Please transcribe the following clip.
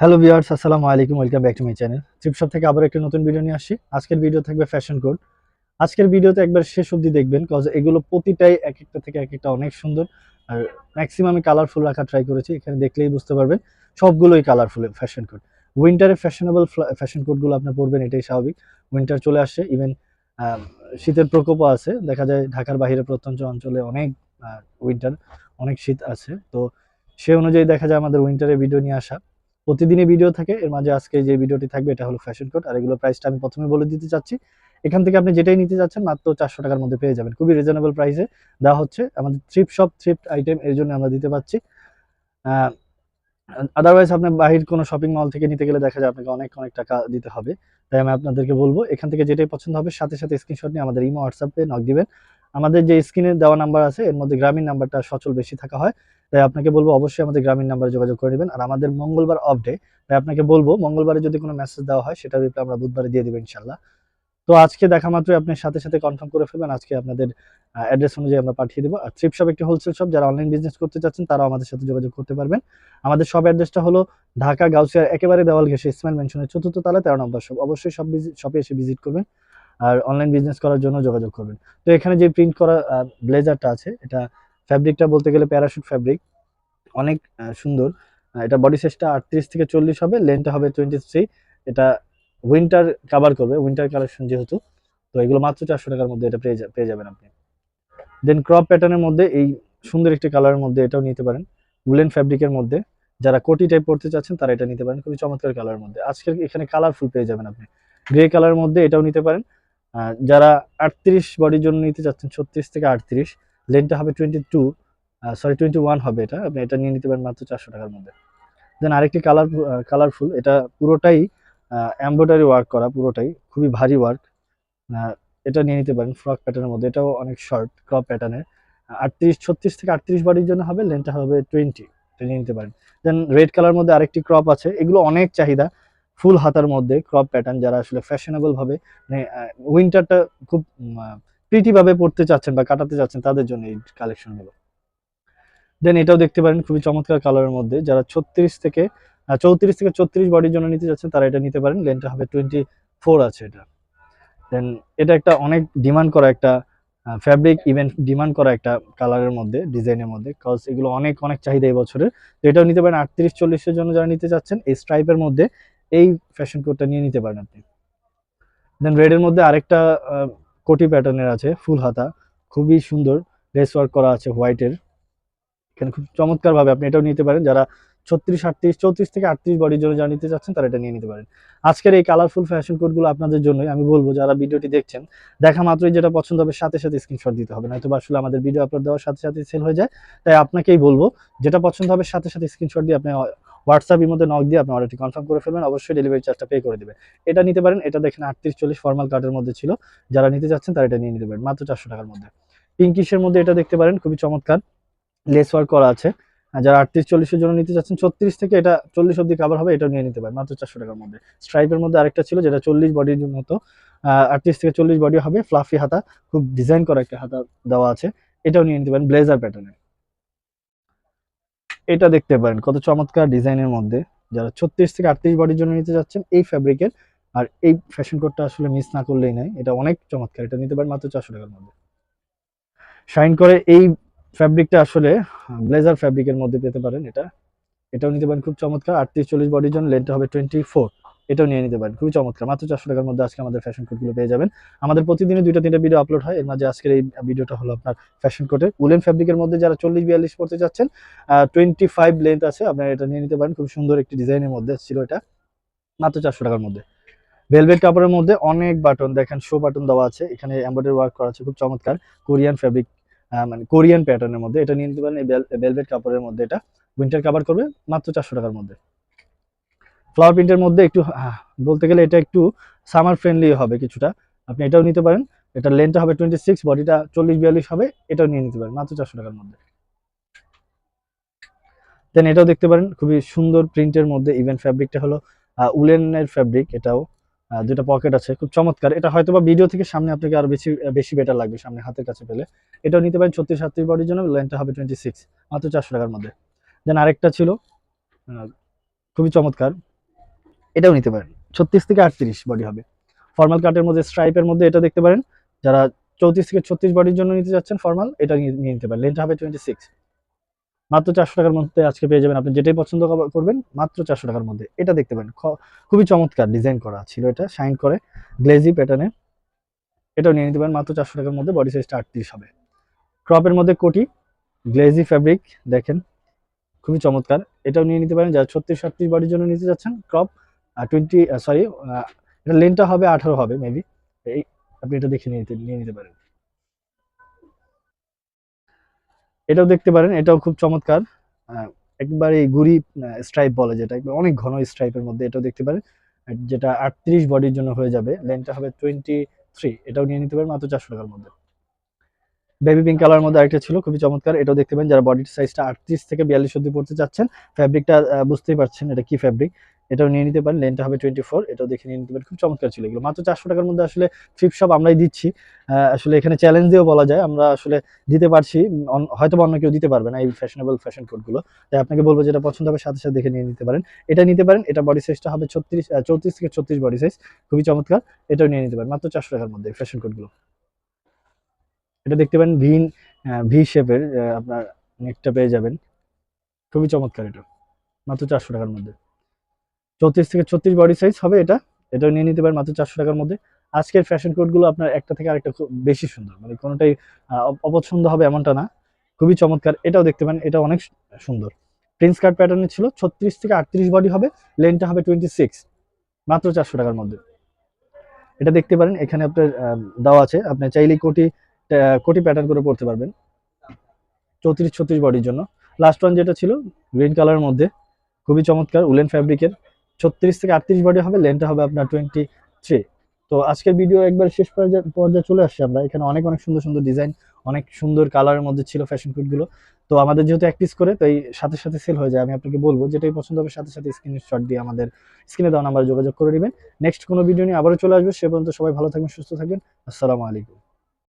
Hello viewers আসসালামু আলাইকুম welcome back to my channel chip shop থেকে আবার একটা নতুন ভিডিও নিয়ে আসছি। আজকের ভিডিও থাকবে ফ্যাশন কোড আজকের ভিডিওতে একবার শেষ অবধি দেখবেন কজ এগুলো প্রতিটাই এক একটা থেকে এক একটা অনেক সুন্দর। আর ম্যাক্সিমামে কালারফুল রাখা ট্রাই করেছি, এখানে দেখলেই বুঝতে পারবেন সবগুলোই কালারফুল ফ্যাশন কোড উইন্টারে ফ্যাশনেবল ফ্যাশন কোডগুলো আপনার পরবেন, এটাই স্বাভাবিক। উইন্টার চলে আসছে ইভেন শীতের প্রকোপও আছে। দেখা যায় ঢাকার বাইরে প্রত্যন্ত অঞ্চলে অনেক উইন্টার অনেক শীত আছে। তো সে অনুযায়ী দেখা যায় আমাদের উইন্টারে ভিডিও নিয়ে আসা। প্রতিদিনই ভিডিও থাকে। এর মাঝে আজকে যে ভিডিওটি থাকবে, এটা হলো ফ্যাশন কোড আর এগুলো প্রাইসটা আমি প্রথমে বলে দিতে চাচ্ছি। এখান থেকে আপনি যেটাই নিতে যাচ্ছেন, মাত্র চারশো টাকার মধ্যে পেয়ে যাবেন। খুবই রিজনেবল প্রাইসে দেওয়া হচ্ছে। আমাদের থ্রিপ শপ থ্রিপ আইটেম এর জন্য আমরা দিতে পারছি। আদারওয়াইজ আপনি বাহির কোনো শপিং মল থেকে নিতে গেলে দেখা যায় আপনাকে অনেক অনেক টাকা দিতে হবে। তাই আমি আপনাদেরকে বলব, এখান থেকে যেটাই পছন্দ হবে, সাথে সাথে স্ক্রিনশট নিয়ে আমাদের ইমো হোয়াটসঅ্যাপে নক দিবেন। আমাদের যে স্ক্রিনে দেওয়া নাম্বার আছে, এর মধ্যে গ্রামীণ নাম্বারটা সচল বেশি থাকা হয়। তাই আপনাকে বলব অবশ্যই আমাদের গ্রামীণ নাম্বারে যোগাযোগ করে নেবেন। আর আমাদের মঙ্গলবার অফ ডে তাই আপনাকে বলব মঙ্গলবারে যদি কোনো মেসেজ দেওয়া হয়, সেটা রিপ্লাই আমরা বুধবারে দিয়ে দেবো ইনশাল্লাহ তো আজকে দেখা মাত্রই আপনি সাথে সাথে কনফার্ম করে ফেলবেন, আজকে আপনাদের অ্যাড্রেস অনুযায়ী আমরা পাঠিয়ে দেবো। আর ট্রিপ শপ একটি হোলসেল শপ যারা অনলাইন বিজনেস করতে চাচ্ছেন, তারাও আমাদের সাথে যোগাযোগ করতে পারবেন। আমাদের সব অ্যাড্রেসটা হলো ঢাকা গাউসিয়ার একেবারে দেওয়াল ঘেসে ইসমাইল মেনশনের চতুর্থ তালা তেরো নম্বর শপ অবশ্যই সব শপে এসে ভিজিট করবেন আর অনলাইন বিজনেস করার জন্য যোগাযোগ করবেন। তো এখানে যে প্রিন্ট করা ব্লেজারটা আছে, এটা ফ্যাব্রিকটা বলতে গেলে প্যারাশুট ফ্যাব্রিক অনেক সুন্দর। এটা বডি সাইজটা আটত্রিশ থেকে চল্লিশ হবে লেন্থটা হবে টোয়েন্টি থ্রি এটা উইন্টার কাভার করবে উইন্টার কালেকশন যেহেতু। তো এগুলো মাত্র চারশো টাকার মধ্যে এটা পেয়ে পেয়ে যাবেন আপনি। দেন ক্রপ প্যাটার্নের মধ্যে এই সুন্দর একটি কালারের মধ্যে এটাও নিতে পারেন উলেন ফ্যাব্রিকের মধ্যে। যারা কোটি টাইপ পড়তে চাচ্ছেন, তারা এটা নিতে পারেন, খুবই চমৎকার কালারের মধ্যে। আজকের এখানে কালারফুল পেয়ে যাবেন আপনি। গ্রে কালারের মধ্যে এটাও নিতে পারেন। যারা আটত্রিশ বডির জন্য নিতে চাচ্ছেন, ছত্রিশ থেকে আটত্রিশ লেনটা হবে twenty two sorry twenty one হবে এটা। আপনি এটা নিয়ে নিতে পারেন মাত্র চারশো টাকার মধ্যে। দেন আরেকটি কালার কালারফুল এটা পুরোটাই এমব্রয়ডারি ওয়ার্ক করা, পুরোটাই, খুবই ভারী ওয়ার্ক এটা নিয়ে নিতে পারেন ফ্রক প্যাটার্নের মধ্যে, এটাও অনেক শর্ট ক্রপ প্যাটার্নের আটত্রিশ, ছত্রিশ থেকে আটত্রিশ বাড়ির জন্য হবে লেনটা হবে টোয়েন্টি এটা নিয়ে নিতে পারেন। দেন রেড কালার মধ্যে আরেকটি ক্রপ আছে, এগুলো অনেক চাহিদা, ফুল হাতার মধ্যে ক্রপ প্যাটার্ন যারা আসলে ফ্যাশনেবল ভাবে মানে উইন্টারটা খুব প্রিটি ভাবে পড়তে চাচ্ছেন বা কাটাতে চাচ্ছেন, তাদের জন্য এই কালেকশনগুলো দেন এটাও দেখতে পারেন খুবই চমৎকার কালারের মধ্যে। যারা ছত্রিশ থেকে চৌত্রিশ থেকে ছত্রিশ বডির জন্য নিতে যাচ্ছেন তারা এটা নিতে পারেন। লেনটা হবে টোয়েন্টি ফোর আছে এটা। দেন এটা একটা অনেক ডিমান্ড করা একটা ফ্যাব্রিক ইভেন্ট ডিমান্ড করা একটা কালারের মধ্যে ডিজাইনের মধ্যে। কজ এগুলো অনেক অনেক চাহিদা এই বছরের। তো এটাও নিতে পারেন আটত্রিশ, চল্লিশের জন্য যারা নিতে চাচ্ছেন, এই স্ট্রাইপের মধ্যে এই ফ্যাশন কোডটা নিয়ে নিতে পারেন আপনি। দেন রেডের মধ্যে আরেকটা কোটি প্যাটার্নের আছে, ফুল হাতা, খুবই সুন্দর লেস ওয়ার্ক করা আছে হোয়াইটের এখানে খুব চমৎকার ভাবে আপনি এটাও নিতে পারেন, যারা ছত্রিশ, আটত্রিশ, চৌত্রিশ থেকে আটত্রিশ বডির জন্য যারা নিতে চাচ্ছেন, তারা এটা নিয়ে নিতে পারেন। আজকের এই কালারফুল ফ্যাশন কোডগুলো আপনাদের জন্যই, আমি বলব যারা ভিডিওটি দেখছেন, দেখা মাত্রই যেটা পছন্দ হবে, সাথে সাথে স্ক্রিনশট দিতে হবে, নয়তো আসলে আমাদের ভিডিও আপলোড দেওয়ার সাথে সাথে সেল হয়ে যায়, তাই আপনাকেই বলব, যেটা পছন্দ হবে, সাথে সাথে স্ক্রিনশট দিয়ে আপনি হোয়াটসঅ্যাপের মধ্যে নক দিয়ে আপনি অর্ডারটি কনফার্ম করে ফেলবেন, অবশ্যই ডেলিভারি চার্জটা পে করে দেবে। এটা নিতে পারেন, এটা দেখেন আটত্রিশ চল্লিশ ফর্মাল কার্ডের মধ্যে ছিল। যারা নিতে চাচ্ছেন তারা এটা নিয়ে নিতে পারেন, মাত্র চারশো টাকার মধ্যে। পিঙ্কিশের মধ্যে এটা দেখতে পারেন, খুবই চমৎকার। লেস ওয়ার্ক করা আছে। যারা আটত্রিশ চল্লিশের জন্য নিতে চাচ্ছেন, ছত্রিশ থেকে এটা চল্লিশ অব্দি কাভার হবে, এটাও নিয়ে নিতে পারেন, মাত্র চারশো টাকার মধ্যে। স্ট্রাইপের মধ্যে আরেকটা ছিল, যেটা চল্লিশ বডির মতো। আটত্রিশ থেকে চল্লিশ বডি হবে ফ্লাফি হাতা, খুব ডিজাইন করা একটা হাতা দেওয়া আছে। এটাও নিয়ে নিতে পারেন ব্লেজার প্যাটার্নে এটা দেখতে পারেন, কত চমৎকার ডিজাইনের মধ্যে। যারা ছত্রিশ থেকে আটত্রিশ বডির জন্য নিতে যাচ্ছেন এই ফ্যাব্রিকের আর এই ফ্যাশন কোডটা আসলে মিস না করলেই নাই এটা অনেক চমৎকার। এটা নিতে পারেন মাত্র চারশো টাকার মধ্যে। শাইন করে এই ফ্যাব্রিকটা আসলে ব্লেজার ফ্যাব্রিকের মধ্যে পেতে পারেন এটা। এটাও নিতে পারেন খুব চমৎকার, আটত্রিশ চল্লিশ বডির জন্য লেন্থটা হবে টোয়েন্টি ফোর এটাও নিয়ে নিতে পারেন। খুবই চমৎকার। মাত্র চারশো টাকার মধ্যে আজকে আমাদের ফ্যাশন কোডগুলো পেয়ে যাবেন। আমাদের প্রতিদিনই দুইটা তিনটা ভিডিও আপলোড হয়। এর মাঝে আজকের এই ভিডিওটা হলো আপনার ফ্যাশন কোডের উলেন ফ্যাব্রিকের মধ্যে যারা চল্লিশ বিয়াল্লিশ পড়তে চাচ্ছেন টোয়েন্টি ফাইভ লেন্থ আছে, আপনারা এটা নিয়ে নিতে পারেন। খুব সুন্দর একটি ডিজাইনের মধ্যে ছিল এটা। মাত্র চারশো টাকার মধ্যে। ভেলভেট কাপড়ের মধ্যে অনেক বাটন দেখেন শো বাটন দেওয়া আছে। এখানে এমব্রয়ডারি ওয়ার্ক করা আছে, খুব চমৎকার। কোরিয়ান ফ্যাব্রিক মানে কোরিয়ান প্যাটার্নের মধ্যে। এটা নিয়ে নিতে পারেন এই ভেলভেট কাপড়ের মধ্যে এটা। উইন্টার কাভার করবে মাত্র চারশো টাকার মধ্যে। ফ্লাওয়ার প্রিন্টের মধ্যে একটু বলতে গেলে এটা একটু সামার ফ্রেন্ডলি হবে কিছুটা। আপনি এটাও নিতে পারেন। এটা লেন্থটা হবে টোয়েন্টি সিক্স বডিটা চল্লিশ, বিয়াল্লিশ হবে, এটাও নিয়ে নিতে পারেন, মাত্র চারশো টাকার মধ্যে। দেন এটাও দেখতে পারেন, খুবই সুন্দর প্রিন্টের মধ্যে ইভেন ফ্যাব্রিকটা হলো উলেনের ফ্যাব্রিক এটাও দুটো পকেট আছে, খুব চমৎকার। এটা হয়তো বা ভিডিও থেকে সামনে আপনাকে আরও বেশি বেশি বেটার লাগবে সামনে হাতের কাছে পেলে। এটাও নিতে পারেন ছত্রিশ, সাতত্রিশ বডির জন্য লেন্থটা হবে টোয়েন্টি সিক্স মাত্র চারশো টাকার মধ্যে। দেন আরেকটা ছিল খুবই চমৎকার এটাও নিতে পারেন। ছত্রিশ থেকে আটত্রিশ বডি হবে। ফর্মাল কাটের মধ্যে স্ট্রাইপের মধ্যে এটা দেখতে পারেন। যারা চৌত্রিশ থেকে ছত্রিশ বডির জন্য নিতে যাচ্ছেন ফর্মাল এটা নিয়ে নিতে পারেন। লেন্থ হবে টোয়েন্টি সিক্স মাত্র চারশো টাকার মধ্যে আজকে পেয়ে যাবেন আপনি যেটাই পছন্দ করবেন, মাত্র চারশো টাকার মধ্যে। এটা দেখতে পারেন। খুবই চমৎকার ডিজাইন করা ছিল এটা শাইন করে। গ্লেজি প্যাটার্নে এটাও নিয়ে নিতে পারেন। মাত্র চারশো টাকার মধ্যে বডি সাইজটা আটত্রিশ হবে। ক্রপের মধ্যে কোটি গ্লেজি ফ্যাব্রিক দেখেন, খুবই চমৎকার। এটাও নিয়ে নিতে পারেন। যারা ছত্রিশ সাতত্রিশ বডির জন্য নিতে যাচ্ছেন ক্রপ টোয়েন্টি সরি এটা লেনটা হবে আঠারো হবে মেবি এই আপনি এটা দেখে নিয়ে নিয়ে নিতে পারেন। এটাও দেখতে পারেন, এটাও খুব চমৎকার। একবারে গুড়ি স্ট্রাইপ বলে যেটা অনেক ঘন স্ট্রাইপের মধ্যে এটাও দেখতে পারেন। যেটা আটত্রিশ বডির জন্য হয়ে যাবে লেনটা হবে টোয়েন্টি থ্রি এটাও নিয়ে নিতে পারেন, মাত্র চারশো টাকার মধ্যে। বেবি পিঙ্ক কালার মধ্যে আরেকটা ছিল, খুবই চমৎকার, এটাও দেখতে পারেন, যারা বডির সাইজটা আটত্রিশ থেকে বিয়াল্লিশ অব্দি পড়তে চাচ্ছেন ফ্যাব্রিকটা বুঝতেই পারছেন এটা কি ফ্যাব্রিক এটাও নিয়ে নিতে পারেন লেনটা হবে টোয়েন্টি ফোর এটাও দেখে নিয়ে নিতে পারেন। খুব চমৎকার ছিল এগুলো। মাত্র চারশো টাকার মধ্যে আসলে ফ্লিপ শপ আমরাই দিচ্ছি। আসলে এখানে চ্যালেঞ্জ দিয়েও বলা যায়, আমরা আসলে দিতে পারছি হয়তো অন্য কেউ দিতে পারবে না এই ফ্যাশনেবল ফ্যাশন কোডগুলো তাই আপনাকে বলব যেটা পছন্দ হবে, সাথে সাথে দেখে নিয়ে নিতে পারেন। এটা নিতে পারেন, এটা বডি সাইজটা হবে ছত্রিশ চৌত্রিশ থেকে ছত্রিশ বডি সাইজ খুবই চমৎকার, এটাও নিয়ে নিতে পারেন। মাত্র চারশো টাকার মধ্যে ফ্যাশন কোডগুলো এটা দেখতে পারেন ভি ভি শেপের আপনার নেকটা পেয়ে যাবেন। খুবই চমৎকার এটা। মাত্র চারশো টাকার মধ্যে। চৌত্রিশ থেকে ছত্রিশ বডি সাইজ হবে এটা। এটাও নিয়ে নিতে পারেন মাত্র চারশো টাকার মধ্যে। আজকের ফ্যাশন কোডগুলো আপনার একটা থেকে আরেকটা খুব বেশি সুন্দর। মানে কোনোটাই অপছন্দ হবে এমনটা না। খুবই চমৎকার। এটাও দেখতে পারেন, এটা অনেক সুন্দর। প্রিন্স কার্ড প্যাটার্নের ছিল ছত্রিশ থেকে আটত্রিশ বডি হবে লেনটা হবে টোয়েন্টি সিক্স মাত্র চারশো টাকার মধ্যে। এটা দেখতে পারেন, এখানে আপনার দেওয়া আছে। আপনি চাইলেই কোটি কোটি প্যাটার্ন করে পড়তে পারবেন। চৌত্রিশ, ছত্রিশ বডির জন্য। লাস্ট ওয়ান যেটা ছিল গ্রিন কালারের মধ্যে। খুবই চমৎকার, উলেন ফ্যাব্রিকের ছত্রিশ থেকে আটত্রিশ বডি হবে লেনটা হবে আপনার টোয়েন্টি থ্রি তো আজকের ভিডিও একবার শেষ পর্যায়ে চলে আসছে আমরা। এখানে অনেক অনেক সুন্দর সুন্দর ডিজাইন অনেক সুন্দর কালারের মধ্যে ছিল ফ্যাশন কোডগুলো তো আমাদের যেহেতু পিস করে, তাই সাথে সাথে সেল হয়ে যায়। আমি আপনাকে বলব, যেটাই পছন্দ হবে সাথে সাথে স্ক্রিনশট দিয়ে আমাদের স্ক্রিনে দেওয়া নাম্বারে যোগাযোগ করে নেবেন। নেক্সট কোনো ভিডিও নিয়ে আবারও চলে আসবে। সে পর্যন্ত সবাই ভালো থাকবেন, সুস্থ থাকবেন। আসসালামু আলাইকুম।